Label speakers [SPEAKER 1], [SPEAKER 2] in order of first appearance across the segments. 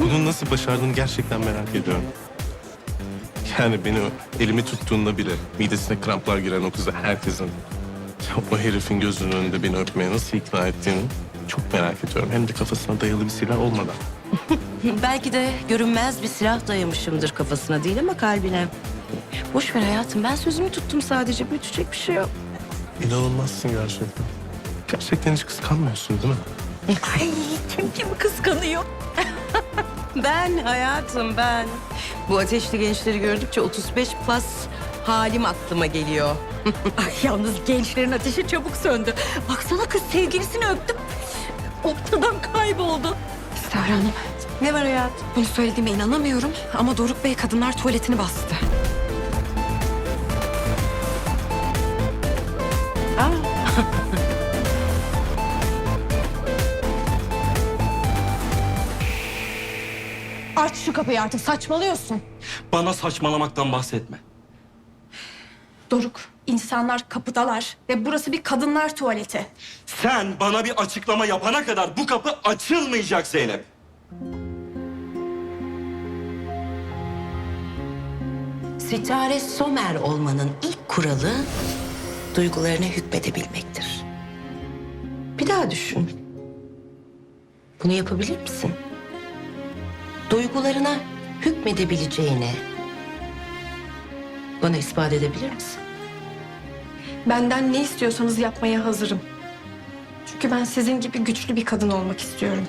[SPEAKER 1] Bunu nasıl başardığını gerçekten merak ediyorum. Yani beni elimi tuttuğunda bile midesine kramplar giren o kızı herkesin o herifin gözünün önünde beni öpmeye nasıl ikna ettiğini çok merak ediyorum. Hem de kafasına dayalı bir silah olmadan.
[SPEAKER 2] Belki de görünmez bir silah dayamışımdır kafasına değil ama kalbine. Boş ver hayatım ben sözümü tuttum sadece büyütecek bir şey yok.
[SPEAKER 1] İnanılmazsın gerçekten. Gerçekten hiç kıskanmıyorsun değil mi?
[SPEAKER 2] Ay kim kimi kıskanıyor? ben hayatım ben. Bu ateşli gençleri gördükçe 35 plus halim aklıma geliyor.
[SPEAKER 3] Ay yalnız gençlerin ateşi çabuk söndü. Baksana kız sevgilisini öptüm. Ortadan kayboldu.
[SPEAKER 4] Sahra Hanım,
[SPEAKER 2] Ne var hayatım?
[SPEAKER 4] bunu söylediğime inanamıyorum ama Doruk Bey kadınlar tuvaletini bastı.
[SPEAKER 5] Şu kapıyı artık saçmalıyorsun.
[SPEAKER 6] Bana saçmalamaktan bahsetme.
[SPEAKER 5] Doruk, insanlar kapıdalar ve burası bir kadınlar tuvaleti.
[SPEAKER 6] Sen bana bir açıklama yapana kadar bu kapı açılmayacak Zeynep.
[SPEAKER 2] Sitare Somer olmanın ilk kuralı duygularına hükmedebilmektir. Bir daha düşün. Bunu yapabilir misin? Duygularına hükmedebileceğine bana ispat edebilir misin?
[SPEAKER 5] Benden ne istiyorsanız yapmaya hazırım. Çünkü ben sizin gibi güçlü bir kadın olmak istiyorum.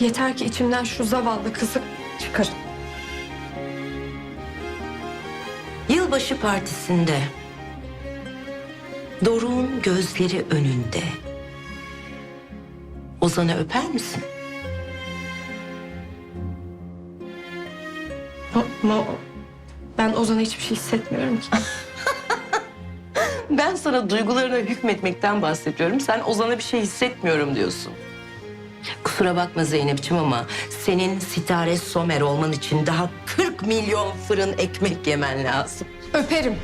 [SPEAKER 5] Yeter ki içimden şu zavallı kızı çıkarın.
[SPEAKER 2] Yılbaşı partisinde Doruk'un gözleri önünde Ozan'ı öper misin?
[SPEAKER 5] Ama ben Ozan'a hiçbir şey hissetmiyorum ki.
[SPEAKER 2] Ben sana duygularına hükmetmekten bahsediyorum. Sen Ozan'a bir şey hissetmiyorum diyorsun. Kusura bakma Zeynep'ciğim ama senin Sitare Somer olman için daha 40 milyon fırın ekmek yemen lazım.
[SPEAKER 5] Öperim.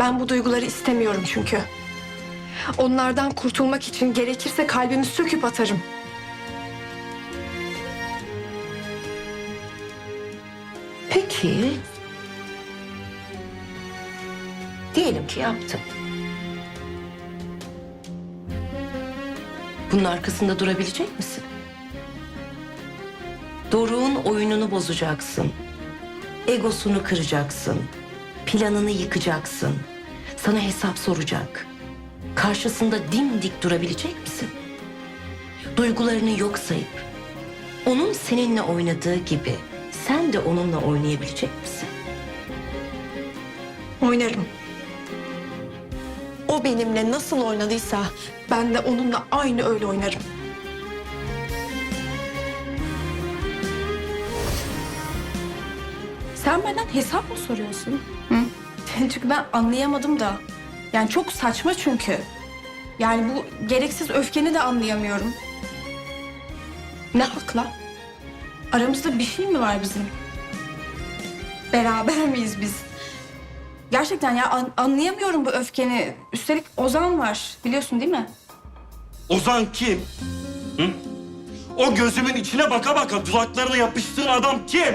[SPEAKER 5] Ben bu duyguları istemiyorum çünkü. Onlardan kurtulmak için gerekirse kalbimi söküp atarım.
[SPEAKER 2] Peki. Diyelim ki yaptın. Bunun arkasında durabilecek misin? Doruk'un oyununu bozacaksın. Egosunu kıracaksın. Planını yıkacaksın. Sana hesap soracak. Karşısında dimdik durabilecek misin? Duygularını yok sayıp onun seninle oynadığı gibi sen de onunla oynayabilecek misin?
[SPEAKER 5] Oynarım. O benimle nasıl oynadıysa ben de onunla aynı öyle oynarım. Sen benden hesap mı soruyorsun? Hı? Çünkü ben anlayamadım da. Yani çok saçma çünkü. Yani bu gereksiz öfkeni de anlayamıyorum. Ne hakla? Aramızda bir şey mi var bizim? Beraber miyiz biz? Gerçekten ya an- anlayamıyorum bu öfkeni. Üstelik Ozan var biliyorsun değil mi?
[SPEAKER 6] Ozan kim? Hı? O gözümün içine baka baka dudaklarına yapıştığın adam kim?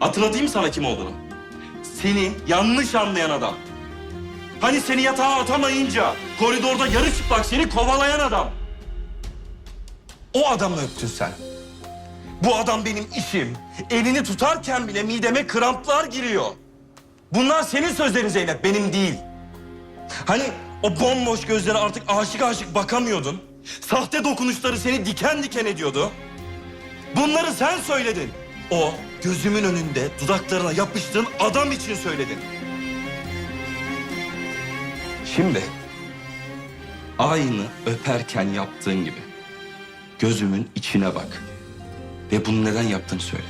[SPEAKER 6] Hatırlatayım sana kim olduğunu. Seni yanlış anlayan adam. Hani seni yatağa atamayınca koridorda yarı çıplak seni kovalayan adam. O adamı öptün sen. Bu adam benim işim. Elini tutarken bile mideme kramplar giriyor. Bunlar senin sözlerin Zeynep, benim değil. Hani o bomboş gözlere artık aşık aşık bakamıyordun. Sahte dokunuşları seni diken diken ediyordu. Bunları sen söyledin. O gözümün önünde dudaklarına yapıştığın adam için söyledin. Şimdi aynı öperken yaptığın gibi gözümün içine bak. Ve bunu neden yaptığını söyle.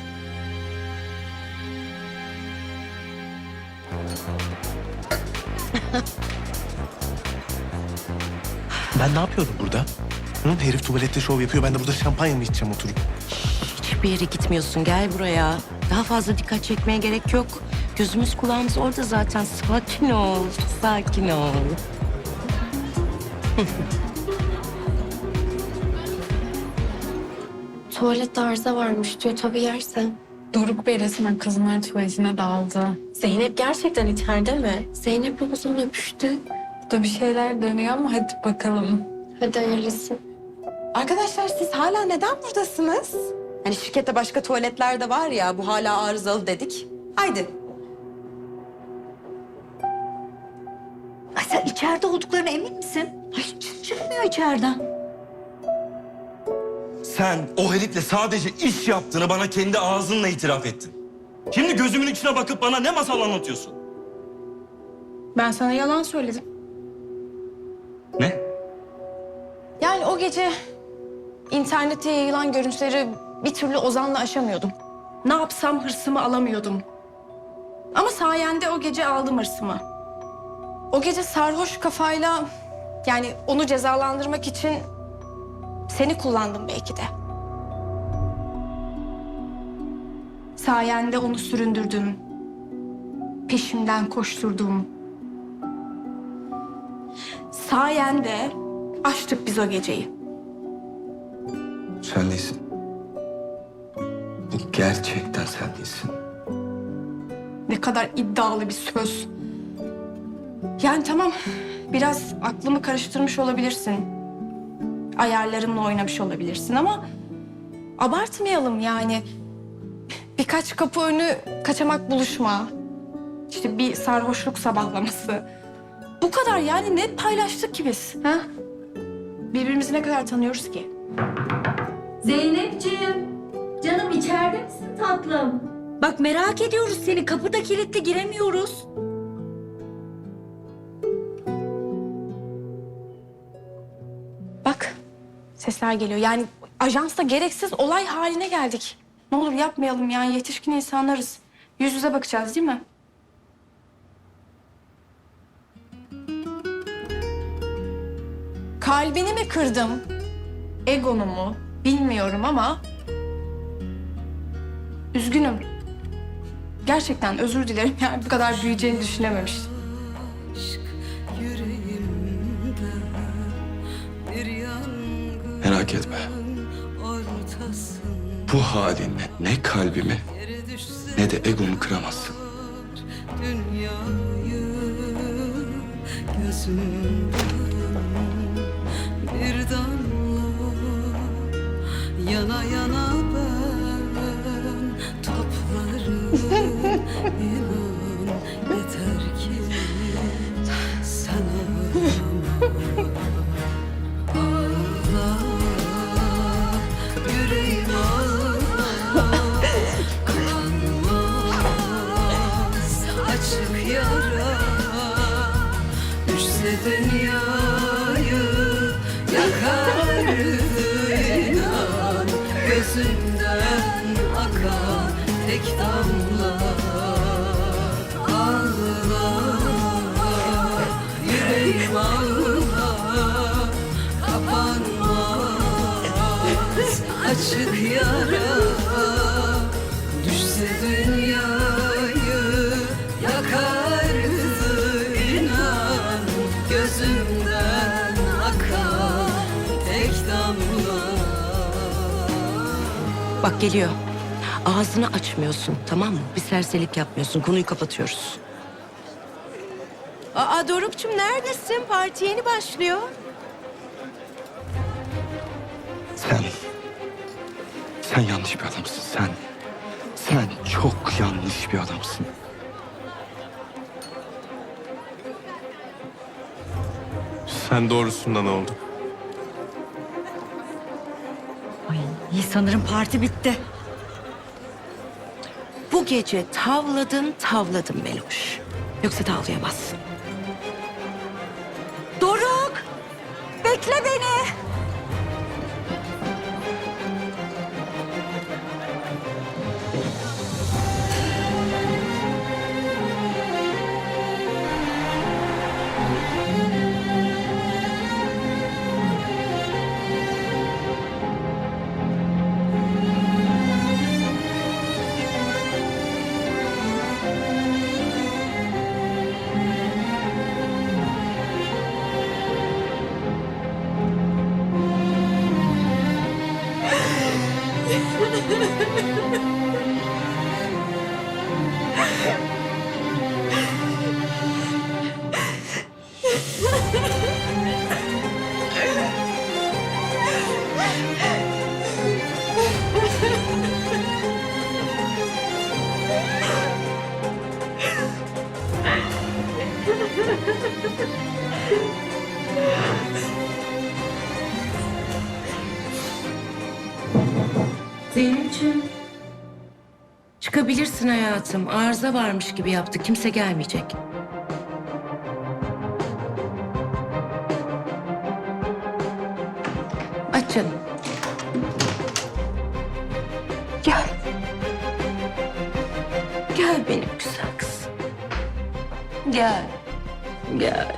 [SPEAKER 1] Ben ne yapıyorum burada? Hı? Herif tuvalette şov yapıyor. Ben de burada şampanya mı içeceğim oturup?
[SPEAKER 2] Hiçbir yere gitmiyorsun. Gel buraya. Daha fazla dikkat çekmeye gerek yok. Gözümüz kulağımız orada zaten. Sakin ol. Sakin ol.
[SPEAKER 7] Tuvalette arıza varmış diyor tabii yersen.
[SPEAKER 8] Doruk Bey resmen kızımların tuvaletine daldı.
[SPEAKER 7] Zeynep gerçekten içeride mi? Zeynep uzun öpüştü.
[SPEAKER 8] Burada bir şeyler dönüyor ama hadi bakalım.
[SPEAKER 7] Hadi hayırlısı.
[SPEAKER 4] Arkadaşlar siz hala neden buradasınız? Hani şirkette başka tuvaletler de var ya bu hala arızalı dedik. Haydi.
[SPEAKER 3] Ay sen içeride olduklarına emin misin? Ay çıt çıkmıyor içeriden.
[SPEAKER 6] Sen o herifle sadece iş yaptığını bana kendi ağzınla itiraf ettin. Şimdi gözümün içine bakıp bana ne masal anlatıyorsun?
[SPEAKER 5] Ben sana yalan söyledim.
[SPEAKER 6] Ne?
[SPEAKER 5] Yani o gece internette yayılan görüntüleri bir türlü Ozan'la aşamıyordum. Ne yapsam hırsımı alamıyordum. Ama sayende o gece aldım hırsımı. O gece sarhoş kafayla yani onu cezalandırmak için seni kullandım belki de. Sayende onu süründürdüm. Peşimden koşturdum. Sayende açtık biz o geceyi.
[SPEAKER 9] Sen değilsin. Gerçekten sen değilsin.
[SPEAKER 5] Ne kadar iddialı bir söz. Yani tamam biraz aklımı karıştırmış olabilirsin. Ayarlarımla oynamış olabilirsin ama abartmayalım yani. Birkaç kapı önü kaçamak buluşma. İşte bir sarhoşluk sabahlaması. Bu kadar yani ne paylaştık ki biz? Ha? Birbirimizi ne kadar tanıyoruz ki?
[SPEAKER 3] Zeynepciğim, canım içeride misin tatlım? Bak merak ediyoruz seni. Kapıda kilitli giremiyoruz.
[SPEAKER 5] Bak sesler geliyor. Yani ajansta gereksiz olay haline geldik. Ne olur yapmayalım yani yetişkin insanlarız. Yüz yüze bakacağız değil mi? Kalbini mi kırdım? Egonu mu? Bilmiyorum ama... Üzgünüm. Gerçekten özür dilerim. Yani bu kadar büyüyeceğini düşünememiştim.
[SPEAKER 9] Merak etme. Bu halinle ne kalbimi ne de egomu kıramazsın.
[SPEAKER 10] bir damla yana yana ben
[SPEAKER 2] Bak geliyor. Ağzını açmıyorsun tamam mı? Bir serserilik yapmıyorsun. Konuyu kapatıyoruz. Aa Doruk'cum neredesin? Parti yeni başlıyor.
[SPEAKER 9] Sen, sen yanlış bir adamsın. Sen, sen çok yanlış bir adamsın.
[SPEAKER 1] Sen doğrusundan oldu.
[SPEAKER 3] İyi sanırım parti bitti.
[SPEAKER 2] Bu gece tavladın tavladın Meloş. Yoksa tavlayamazsın. Zeynep'ciğim. Çıkabilirsin hayatım. Arıza varmış gibi yaptı. Kimse gelmeyecek. Aç. Gel. Gel benim güzel kızım. Gel. Gel.